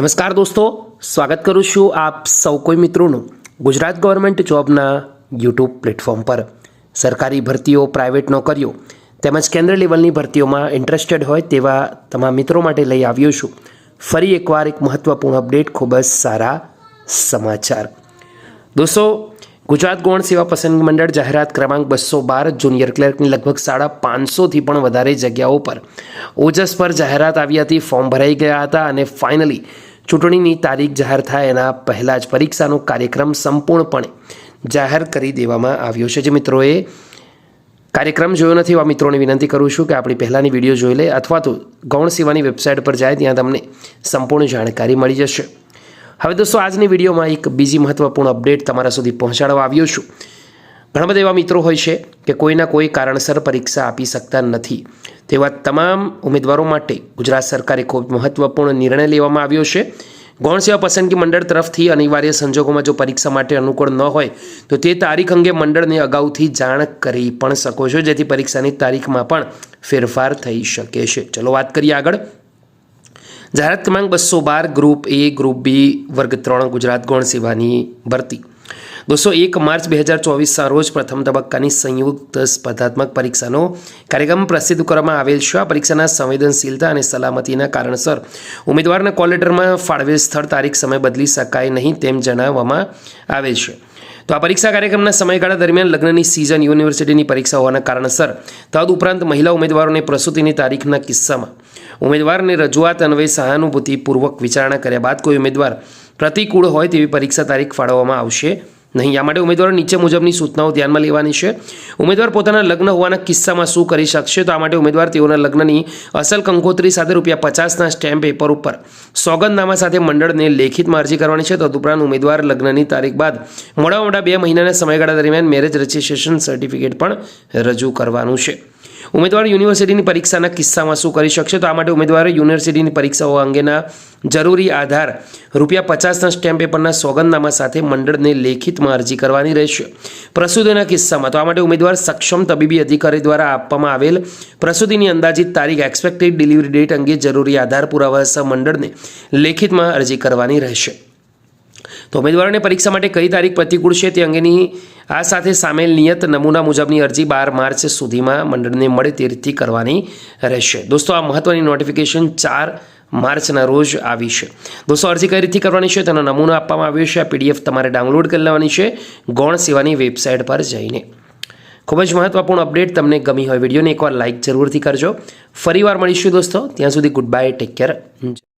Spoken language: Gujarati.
નમસ્કાર દોસ્તો, સ્વાગત કરું છું આપ સૌ કોઈ મિત્રોનું ગુજરાત ગવર્મેન્ટ જોબના યુટ્યુબ પ્લેટફોર્મ પર. સરકારી ભરતીઓ પ્રાઇવેટ નોકરીઓ તેમજ કેન્દ્ર લેવલની ભરતીઓમાં ઇન્ટરેસ્ટેડ હોય તેવા તમામ મિત્રો માટે લઈ આવ્યો છું. ફરી એકવાર એક મહત્ત્વપૂર્ણ અપડેટ ખૂબ જ સારા સમાચાર. દોસ્તો, ગુજરાત ગૌણ સેવા પસંદગી મંડળ જાહેરાત ક્રમાંક બસો બાર જુનિયર ક્લર્કની લગભગ સાડા પાંચસોથી પણ વધારે જગ્યાઓ પર ઓજસ પર જાહેરાત આવી હતી ફોર્મ ભરાઈ ગયા હતા અને ફાઇનલી ચૂંટણીની તારીખ જાહેર થાય એના પહેલાં જ પરીક્ષાનો કાર્યક્રમ સંપૂર્ણપણે જાહેર કરી દેવામાં આવ્યો છે. જે મિત્રોએ કાર્યક્રમ જોયો નથી એવા મિત્રોને વિનંતી કરું છું કે આપણી પહેલાંની વીડિયો જોઈ લે અથવા તો ગૌણ સેવાની વેબસાઇટ પર જાય ત્યાં તમને સંપૂર્ણ જાણકારી મળી જશે. હવે દોસ્તો, આજની વિડીયોમાં એક બીજી મહત્વપૂર્ણ અપડેટ તમારા સુધી પહોંચાડવા આવ્યો છું. ઘણા બધા એવા મિત્રો હોય છે કે કોઈના કોઈ કારણસર પરીક્ષા આપી શકતા નથી. તેવા તમામ ઉમેદવારો માટે ગુજરાત સરકારે ખૂબ મહત્વપૂર્ણ નિર્ણય લેવામાં આવ્યો છે. ગૌણ સેવા પસંદગી મંડળ તરફથી અનિવાર્ય સંજોગોમાં જો પરીક્ષા માટે અનુકૂળ ન હોય, તો તે તારીખ અંગે મંડળને અગાઉથી જાણ કરી પણ શકો છો, જેથી પરીક્ષાની તારીખમાં પણ ફેરફાર થઈ શકે છે. ચલો વાત કરીએ આગળ. જાહેરાત ક્રમાંક બસો બાર, ગ્રુપ એ, ગ્રુપ બી, વર્ગ ત્રણ ગુજરાત ગૌણ સેવાની ભરતી. દોસ્તો, એક માર્ચ બે હજાર ચોવીસના રોજ પ્રથમ તબક્કાની સંયુક્ત સ્પર્ધાત્મક પરીક્ષાનો કાર્યક્રમ પ્રસિદ્ધ કરવામાં આવેલ છે. આ પરીક્ષાના સંવેદનશીલતા અને સલામતીના કારણસર ઉમેદવારના કોલ લેટરમાં ફાળવેલ સ્થળ, તારીખ, સમય બદલી શકાય નહીં તેમ જણાવવામાં આવે છે. તો આ પરીક્ષા કાર્યક્રમના સમયગાળા દરમિયાન લગ્નની સિઝન યુનિવર્સિટીની પરીક્ષા હોવાના કારણસર તદઉપરાંત મહિલા ઉમેદવારોને પ્રસૂતિની તારીખના કિસ્સામાં ઉમેદવારને રજૂઆત અન્વયે સહાનુભૂતિપૂર્વક વિચારણા કર્યા બાદ કોઈ ઉમેદવાર પ્રતિકૂળ હોય તેવી પરીક્ષા તારીખ ફાળવવામાં આવશે નહીં આ માટે ઉમેદવારો નીચે મુજબની સૂચનાઓ ધ્યાનમાં લેવાની છે. ઉમેદવાર પોતાના લગ્ન હોવાના કિસ્સામાં શું કરી શકશે? તો આ માટે ઉમેદવાર તેઓના લગ્નની અસલ કંકોત્રી સાથે રૂપિયા પચાસના સ્ટેમ્પ પેપર ઉપર. સોગંદનામા સાથે મંડળને લેખિતમાં અરજી કરવાની છે. તદુપરાંત ઉમેદવાર લગ્નની તારીખ બાદ મોડા મોડા બે મહિનાના સમયગાળા દરમિયાન મેરેજ રજિસ્ટ્રેશન સર્ટિફિકેટ પણ રજૂ કરવાનું છે. ઉમેદવાર યુનિવર્સિટીની પરીક્ષાના કિસ્સામાં શું કરી શકશે? તો આ માટે ઉમેદવારે યુનિવર્સિટીની પરીક્ષાઓ અંગેના જરૂરી આધાર રૂપિયા પચાસના સ્ટેમ્પ પેપરના સોગંદનામા સાથે મંડળને લેખિતમાં અરજી કરવાની રહેશે. પ્રસૂતિના કિસ્સામાં તો આ માટે ઉમેદવાર સક્ષમ તબીબી અધિકારી દ્વારા આપવામાં આવેલ પ્રસૂતિની અંદાજિત તારીખ એક્સપેક્ટેડ ડિલિવરી ડેટ અંગે જરૂરી આધાર પુરાવા સહ મંડળને લેખિતમાં અરજી કરવાની રહેશે. તો ઉમેદવારોને પરીક્ષા માટે કઈ તારીખ પ્રતિકૂળ છે તે અંગેની આ સાથે સામેલ નિયત નમૂના મુજબની અરજી બાર માર્ચ સુધીમાં મંડળને મળે તે રીતથી કરવાની રહેશે. દોસ્તો, આ મહત્વની નોટિફિકેશન ચાર માર્ચના રોજ આવી છે. દોસ્તો, અરજી કઈ રીતથી કરવાની છે? તેનો નમૂનો આપવામાં આવ્યો છે. આ પીડીએફ તમારે ડાઉનલોડ કરી લેવાની છે ગૌણ સેવાની વેબસાઇટ પર જઈને. ખૂબ જ મહત્વપૂર્ણ અપડેટ તમને ગમી હોય વિડીયોને એકવાર લાઇક જરૂરથી કરજો. ફરીવાર મળીશું દોસ્તો. ત્યાં સુધી ગુડ બાય ટેક કેર